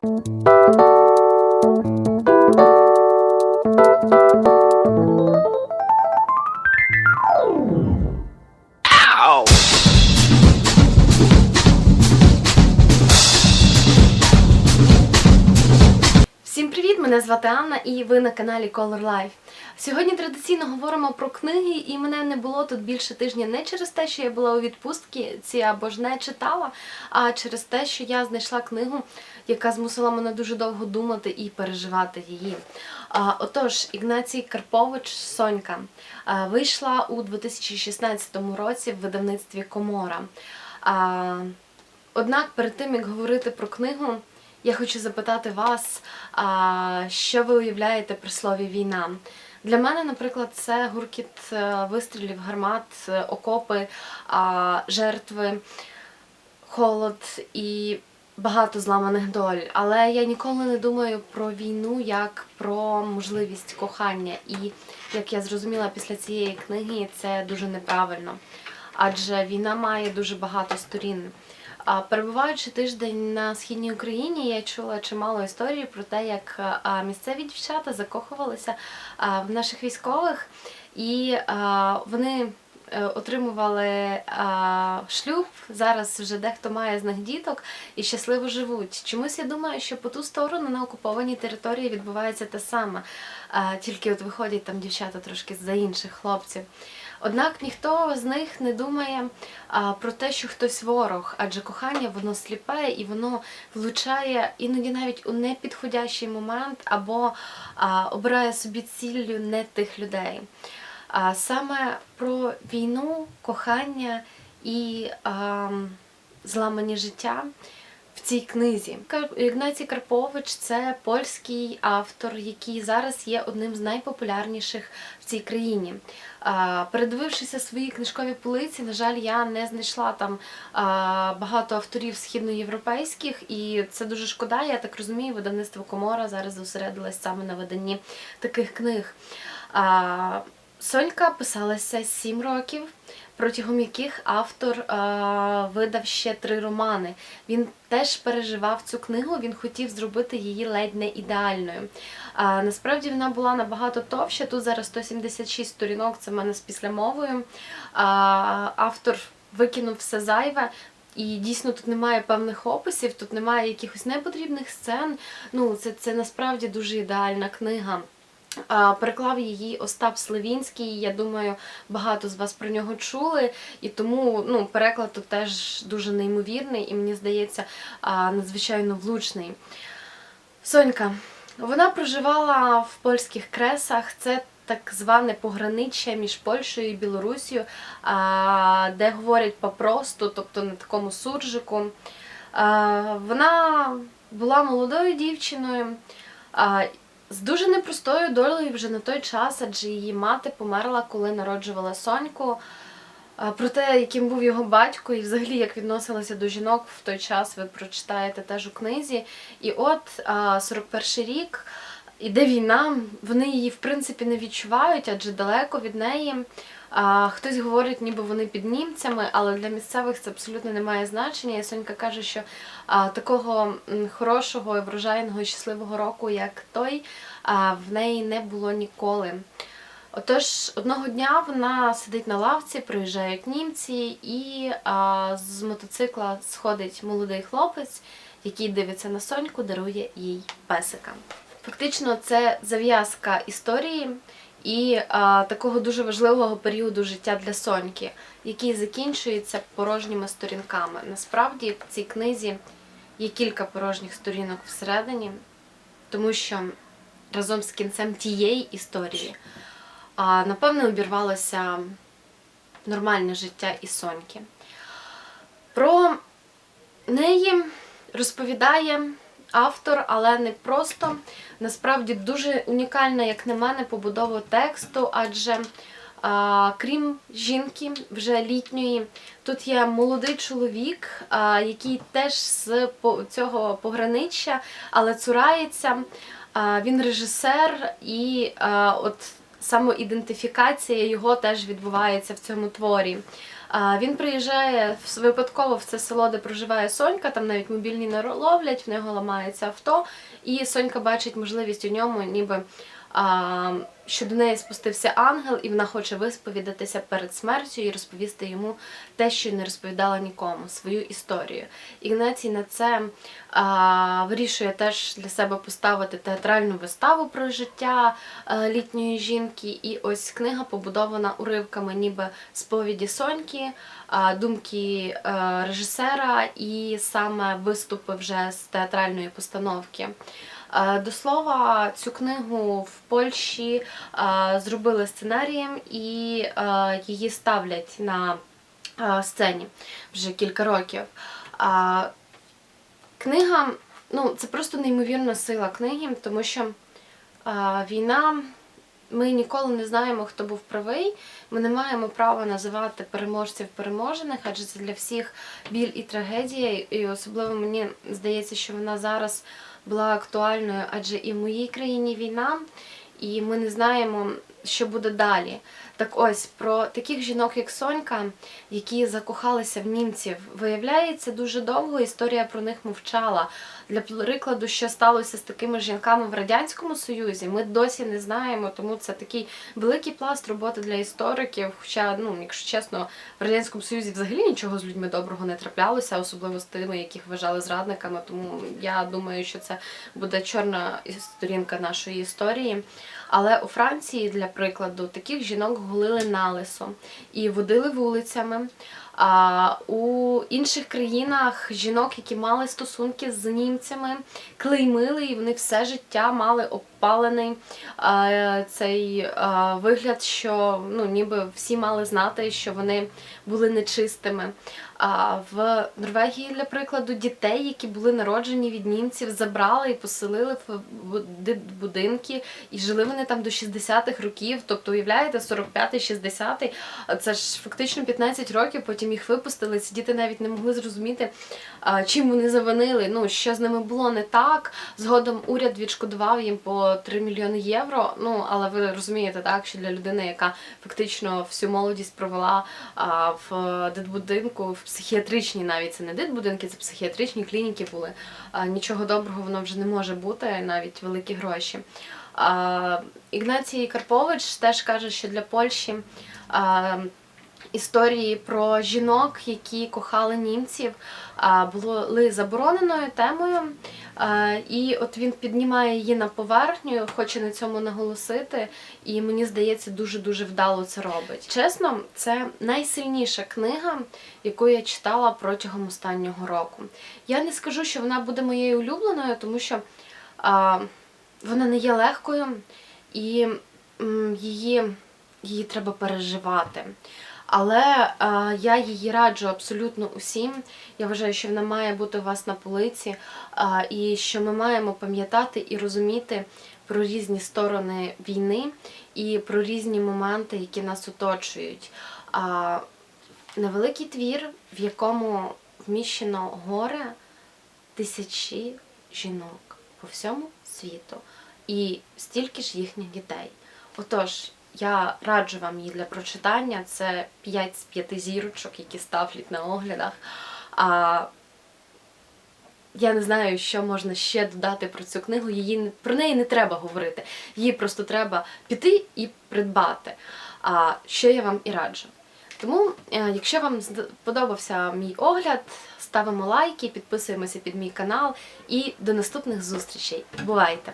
Thank you. Привіт! Мене звати Анна і ви на каналі Color Life. Сьогодні традиційно говоримо про книги, і мене не було тут більше тижня не через те, що я була у відпустці ці або ж не читала, а через те, що я знайшла книгу, яка змусила мене дуже довго думати і переживати її. Отож, Ігнацій Карпович Сонька вийшла у 2016 році в видавництві Комора. Однак перед тим як говорити про книгу, я хочу запитати вас, що ви уявляєте при слові війна? Для мене, наприклад, це гуркіт е, вистрілів, гармат, е, окопи, жертви, холод і багато зламаних доль. Але я ніколи не думаю про війну як про можливість кохання. І як я зрозуміла після цієї книги, це дуже неправильно. Адже війна має дуже багато сторін. Перебуваючи тиждень на східній Україні, я чула чимало історій про те, як місцеві дівчата закохувалися в наших військових, і вони е, отримували шлюб. Зараз вже дехто має з них діток і щасливо живуть. Чомусь я думаю, що по ту сторону на окупованій території відбувається те саме, тільки от виходять там дівчата трошки за інших хлопців. Однак ніхто з них не думає а, про те, що хтось ворог, адже кохання воно сліпе і воно влучає іноді навіть у непідходящий момент або а, обирає собі ціллю не тих людей. А саме про війну, кохання і а, зламані життя в цій книзі. Ігнацій Карпович це польський автор, який зараз є одним з найпопулярніших в цій країні. Передивившися свої книжкові полиці, на жаль, я не знайшла там багато авторів східноєвропейських, і це дуже шкода. Я так розумію, видавництво Комора зараз зосередилось саме на виданні таких книг. Сонька писалася сім років, протягом яких автор а, видав ще три романи. Він теж переживав цю книгу, він хотів зробити її ледь не ідеальною. А, насправді вона була набагато товща. Тут зараз 176 сторінок, це в мене з післямовою. А, автор викинув все зайве. І дійсно тут немає певних описів, тут немає якихось непотрібних сцен. Ну, це, це насправді дуже ідеальна книга. Переклав її Остап Сливінський. Я думаю, багато з вас про нього чули, і тому ну, переклад тут теж дуже неймовірний і мені здається надзвичайно влучний. Сонька. Вона проживала в польських кресах. Це так зване пограниччя між Польщею і Білорусією, де говорять попросту, тобто на такому суржику. Вона була молодою дівчиною. З дуже непростою долею вже на той час, адже її мати померла, коли народжувала Соньку. Про те, яким був його батько, і взагалі як відносилася до жінок в той час, ви прочитаєте теж у книзі. І от 41-й рік іде війна, вони її в принципі не відчувають, адже далеко від неї. Хтось говорить, ніби вони під німцями, але для місцевих це абсолютно не має значення. І Сонька каже, що такого хорошого, врожайного, щасливого року, як той, в неї не було ніколи. Отож, одного дня вона сидить на лавці, приїжджають німці, і з мотоцикла сходить молодий хлопець, який дивиться на Соньку, дарує їй песика. Фактично, це зав'язка історії і а, такого дуже важливого періоду життя для Соньки, який закінчується порожніми сторінками. Насправді в цій книзі є кілька порожніх сторінок всередині, тому що разом з кінцем тієї історії, а, напевне, обірвалося нормальне життя і Соньки. Про неї розповідає автор, але не просто. Насправді дуже унікальна, як на мене, побудова тексту, адже а, крім жінки, вже літньої, тут є молодий чоловік, а, який теж з цього пограниччя, але цурається. А, він режисер, і а, от самоідентифікація його теж відбувається в цьому творі. Він приїжджає випадково в це село, де проживає Сонька, там навіть мобільні не ловлять, в нього ламається авто, і Сонька бачить можливість у ньому, ніби що до неї спустився ангел, і вона хоче висповідатися перед смертю і розповісти йому те, що не розповідала нікому, свою історію. Ігнатій на це а, вирішує теж для себе поставити театральну виставу про життя е, літньої жінки. І ось книга побудована уривками, ніби сповіді Соньки, а, думки е, режисера і саме виступи вже з театральної постановки. Е, До слова, цю книгу в Польщі е, зробили сценарієм і е, її ставлять на сцені вже кілька років. Книга, ну, це просто неймовірна сила книги, тому що війна. Ми ніколи не знаємо, хто був правий. Ми не маємо права називати переможців переможених, адже це для всіх біль і трагедія. І особливо мені здається, що вона зараз була актуальною, адже і в моїй країні війна, і ми не знаємо, що буде далі. Так ось про таких жінок, як Сонька, які закохалися в німців, виявляється, дуже довго історія про них мовчала. Для прикладу, що сталося з такими жінками в радянському союзі, ми досі не знаємо, тому це такий великий пласт роботи для істориків. Хоча, ну якщо чесно, в радянському союзі взагалі нічого з людьми доброго не траплялося, особливо з тими, яких вважали зрадниками. Тому я думаю, що це буде чорна сторінка нашої історії. Але у Франції, для прикладу, таких жінок гулили налисо і водили вулицями. А у інших країнах жінок, які мали стосунки з німцями, клеймили, і вони все життя мали обпалений цей вигляд, що ну, ніби всі мали знати, що вони були нечистими. В Норвегії, для прикладу, дітей, які були народжені від німців, забрали і поселили в буди- будинки, і жили вони там до 60-х років. Тобто, уявляєте, 45-й, 60-й, це ж фактично 15 років, потім їх випустили. Ці діти навіть не могли зрозуміти, чим вони завинили, ну що з ними було не так. Згодом уряд відшкодував їм по 3 мільйони євро. Ну але ви розумієте, так що для людини, яка фактично всю молодість провела в дитбудинку, в психіатричній навіть це не дитбудинки, це психіатричні клініки були. Нічого доброго воно вже не може бути, навіть великі гроші. Ігнацій Карпович теж каже, що для Польщі. Історії про жінок, які кохали німців, були забороненою темою. І от він піднімає її на поверхню, хоче на цьому наголосити, і мені здається, дуже-дуже вдало це робить. Чесно, це найсильніша книга, яку я читала протягом останнього року. Я не скажу, що вона буде моєю улюбленою, тому що вона не є легкою і її, її треба переживати. Але е, я її раджу абсолютно усім. Я вважаю, що вона має бути у вас на полиці, е, і що ми маємо пам'ятати і розуміти про різні сторони війни і про різні моменти, які нас оточують. А, невеликий твір, в якому вміщено горе тисячі жінок по всьому світу і стільки ж їхніх дітей. Отож, я раджу вам її для прочитання. Це 5 з 5 зірочок, які ставлять на оглядах. А я не знаю, що можна ще додати про цю книгу. Її про неї не треба говорити. Її просто треба піти і придбати. А що я вам і раджу. Тому, е, якщо вам сподобався мій огляд, ставимо лайки, підписуємося під мій канал і до наступних зустрічей. Бувайте!